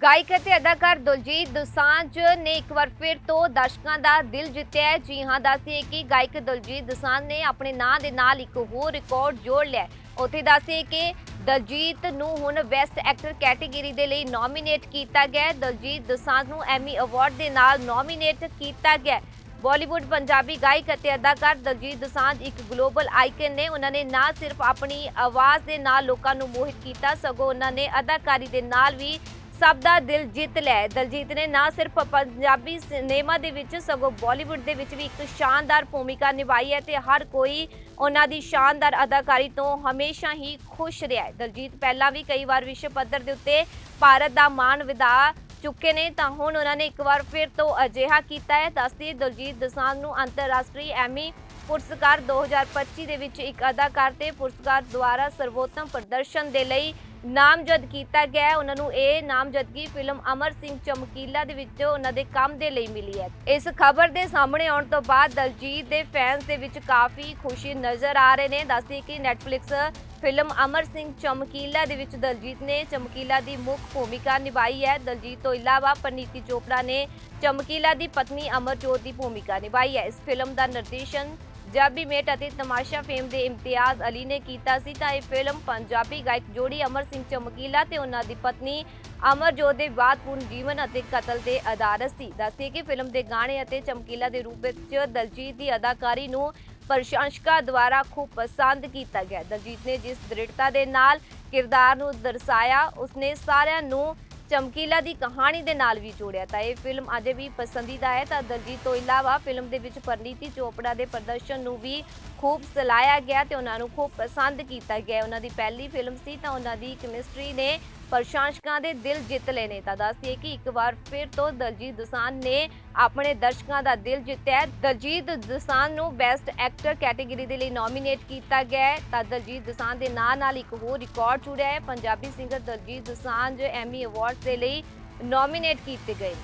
ਗਾਇਕ ਅਤੇ ਅਦਾਕਾਰ ਦਲਜੀਤ ਦੋਸਾਂਝ ਨੇ ਇੱਕ ਵਾਰ ਫਿਰ ਤੋਂ ਦਰਸ਼ਕਾਂ ਦਾ ਦਿਲ ਜਿੱਤਿਆ ਜੀ ਹਾਂ ਦੱਸਦੀਏ ਕਿ ਗਾਇਕ ਦਲਜੀਤ ਦੋਸਾਂਝ ਨੇ ਆਪਣੇ ਨਾਂ ਦੇ ਨਾਲ ਇੱਕ ਹੋਰ ਰਿਕਾਰਡ ਜੋੜ ਲਿਆ ਉੱਥੇ ਦੱਸਦੀਏ ਕਿ ਦਲਜੀਤ ਨੂੰ ਹੁਣ ਬੈਸਟ ਐਕਟਰ ਕੈਟੇਗਰੀ ਦੇ ਲਈ ਨੋਮੀਨੇਟ ਕੀਤਾ ਗਿਆ ਦਲਜੀਤ ਦੋਸਾਂਝ ਨੂੰ ਐਮੀ ਅਵਾਰਡ ਦੇ ਨਾਲ ਨੋਮੀਨੇਟ ਕੀਤਾ ਗਿਆ ਹੈ। ਬਾਲੀਵੁੱਡ ਪੰਜਾਬੀ ਗਾਇਕ ਅਤੇ ਅਦਾਕਾਰ ਦਲਜੀਤ ਦੋਸਾਂਝ ਇੱਕ ਗਲੋਬਲ ਆਈਕਨ ਨੇ। ਉਹਨਾਂ ਨੇ ਨਾ ਸਿਰਫ ਆਪਣੀ ਆਵਾਜ਼ ਦੇ ਨਾਲ ਲੋਕਾਂ ਨੂੰ ਮੋਹਿਤ ਕੀਤਾ, ਸਗੋਂ ਉਹਨਾਂ ਨੇ ਅਦਾਕਾਰੀ ਦੇ ਨਾਲ ਵੀ ਸਭ ਦਾ ਦਿਲ ਜਿੱਤ ਲਿਆ ਦਲਜੀਤ ਨੇ ਨਾ ਸਿਰਫ ਪੰਜਾਬੀ ਸਿਨੇਮਾ ਦੇ ਵਿੱਚ, ਸਗੋਂ ਬਾਲੀਵੁੱਡ ਦੇ ਵਿੱਚ ਵੀ ਇੱਕ ਸ਼ਾਨਦਾਰ ਭੂਮਿਕਾ ਨਿਭਾਈ ਹੈ ਤੇ ਹਰ ਕੋਈ ਉਹਨਾਂ ਦੀ ਸ਼ਾਨਦਾਰ ਅਦਾਕਾਰੀ ਤੋਂ ਹਮੇਸ਼ਾ ਹੀ ਖੁਸ਼ ਰਿਹਾ ਹੈ। ਦਲਜੀਤ ਪਹਿਲਾਂ ਵੀ ਕਈ ਵਾਰ ਵਿਸ਼ਵ ਪੱਧਰ ਦੇ ਉੱਤੇ ਭਾਰਤ ਦਾ ਮਾਣ ਵਧਾ ਚੁੱਕੇ ਨੇ, ਤਾਂ ਹੁਣ ਉਹਨਾਂ ਨੇ ਇੱਕ ਵਾਰ ਫਿਰ ਤੋਂ ਅਜਿਹਾ ਕੀਤਾ ਹੈ। ਦੱਸਦੀ ਦਲਜੀਤ ਦੋਸਾਂਝ ਨੂੰ ਅੰਤਰਰਾਸ਼ਟਰੀ ਐਮੀ ਪੁਰਸਕਾਰ 2025 ਦੇ ਵਿੱਚ ਇੱਕ ਅਦਾਕਾਰ ਤੇ ਪੁਰਸਕਾਰ ਦੁਆਰਾ ਸਰਵੋਤਮ ਪ੍ਰਦਰਸ਼ਨ ਦੇ ਲਈ ਨਾਮਜ਼ਦ ਕੀਤਾ ਗਿਆ ਹੈ। ਉਹਨਾਂ ਨੂੰ ਇਹ ਨਾਮਜ਼ਦਗੀ ਫਿਲਮ ਅਮਰ ਸਿੰਘ ਚਮਕੀਲਾ ਦੇ ਵਿੱਚ ਉਹਨਾਂ ਦੇ ਕੰਮ ਦੇ ਲਈ ਮਿਲੀ ਹੈ। ਇਸ ਖਬਰ ਦੇ ਸਾਹਮਣੇ ਆਉਣ ਤੋਂ ਬਾਅਦ ਦਲਜੀਤ ਦੇ ਫੈਨਸ ਦੇ ਵਿੱਚ ਕਾਫੀ ਖੁਸ਼ੀ ਨਜ਼ਰ ਆ ਰਹੇ ਨੇ। ਦੱਸਦੀ ਕਿ ਨੈਟਫਲਿਕਸ ਫਿਲਮ ਅਮਰ ਸਿੰਘ ਚਮਕੀਲਾ ਦੇ ਵਿੱਚ ਦਲਜੀਤ ਨੇ ਚਮਕੀਲਾ ਦੀ ਮੁੱਖ ਭੂਮਿਕਾ ਨਿਭਾਈ ਹੈ। ਦਲਜੀਤ ਤੋਂ ਇਲਾਵਾ ਪਨੀਤੀ ਚੋਪੜਾ ਨੇ ਚਮਕੀਲਾ ਦੀ ਪਤਨੀ ਅਮਰਜੋਤ ਦੀ ਭੂਮਿਕਾ ਨਿਭਾਈ ਹੈ। ਇਸ ਫਿਲਮ ਦਾ ਨਿਰਦੇਸ਼ਨ ਜਾਬੀ ਮੇਟ ਅਤੇ ਤਮਾਸ਼ਾ ਫੇਮ ਦੇ ਇਮਤਿਆਜ਼ ਅਲੀ ਨੇ ਕੀਤਾ ਸੀ ਤਾਂ ਇਹ ਫਿਲਮ ਪੰਜਾਬੀ ਗਾਇਕ ਜੋੜੀ ਅਮਰ ਸਿੰਘ ਚਮਕੀਲਾ ਤੇ ਉਹਨਾਂ ਦੀ ਪਤਨੀ ਅਮਰਜੋਤ ਦੇ ਵਿਵਾਦਪੂਰਨ ਜੀਵਨ ਅਤੇ ਕਤਲ ਦੇ ਆਧਾਰਿਤ ਸੀ। ਦੱਸਦੇ ਕਿ ਫਿਲਮ ਦੇ ਗਾਣੇ ਅਤੇ ਚਮਕੀਲਾ ਦੇ ਰੂਪ ਵਿੱਚ ਦਲਜੀਤ ਦੀ ਅਦਾਕਾਰੀ ਨੂੰ ਪ੍ਰਸ਼ੰਸਕਾਂ ਦੁਆਰਾ ਖੂਬ ਪਸੰਦ ਕੀਤਾ ਗਿਆ। ਦਲਜੀਤ ਨੇ ਜਿਸ ਦ੍ਰਿੜਤਾ ਦੇ ਨਾਲ ਕਿਰਦਾਰ ਨੂੰ ਦਰਸਾਇਆ, ਉਸਨੇ ਸਾਰਿਆਂ ਨੂੰ ਚਮਕੀਲਾ ਦੀ ਕਹਾਣੀ ਦੇ ਨਾਲ ਵੀ ਜੋੜਿਆ ਤਾਂ ਇਹ ਫਿਲਮ ਅਜੇ ਵੀ ਪਸੰਦੀਦਾ ਹੈ। ਤਾਂ ਦਲਜੀਤ ਤੋਂ ਇਲਾਵਾ ਫਿਲਮ ਦੇ ਵਿੱਚ ਪਰਨੀਤੀ ਚੋਪੜਾ ਦੇ ਪ੍ਰਦਰਸ਼ਨ ਨੂੰ ਵੀ ਖੂਬ ਸਲਾਇਆ ਗਿਆ ਤੇ ਉਹਨਾਂ ਨੂੰ ਖੂਬ ਪਸੰਦ ਕੀਤਾ ਗਿਆ। ਉਹਨਾਂ ਦੀ ਪਹਿਲੀ ਫਿਲਮ ਸੀ ਤਾਂ ਉਹਨਾਂ ਦੀ ਕੈਮਿਸਟਰੀ ਨੇ ਪ੍ਰਸ਼ੰਸਕਾਂ ਦੇ ਦਿਲ ਜਿੱਤ ਲਏ ਨੇ। ਤਾਂ ਦੱਸਦੀਏ ਕਿ ਇੱਕ ਵਾਰ ਫਿਰ ਤੋਂ ਦਲਜੀਤ ਦੋਸਾਂਝ ਨੇ ਆਪਣੇ ਦਰਸ਼ਕਾਂ ਦਾ ਦਿਲ ਜਿੱਤਿਆ ਦਲਜੀਤ ਦੋਸਾਂਝ ਨੂੰ ਬੈਸਟ ਐਕਟਰ ਕੈਟੇਗਰੀ ਦੇ ਲਈ ਨੋਮੀਨੇਟ ਕੀਤਾ ਗਿਆ ਤਾਂ ਦਲਜੀਤ ਦੋਸਾਂਝ ਦੇ ਨਾਂ ਨਾਲ ਇੱਕ ਹੋਰ ਰਿਕਾਰਡ ਜੁੜਿਆ ਹੈ। Punjabi singer Diljit Dosanjh Emmy award ਦੇ ਲਈ ਨੋਮੀਨੇਟ ਕੀਤੇ ਗਏ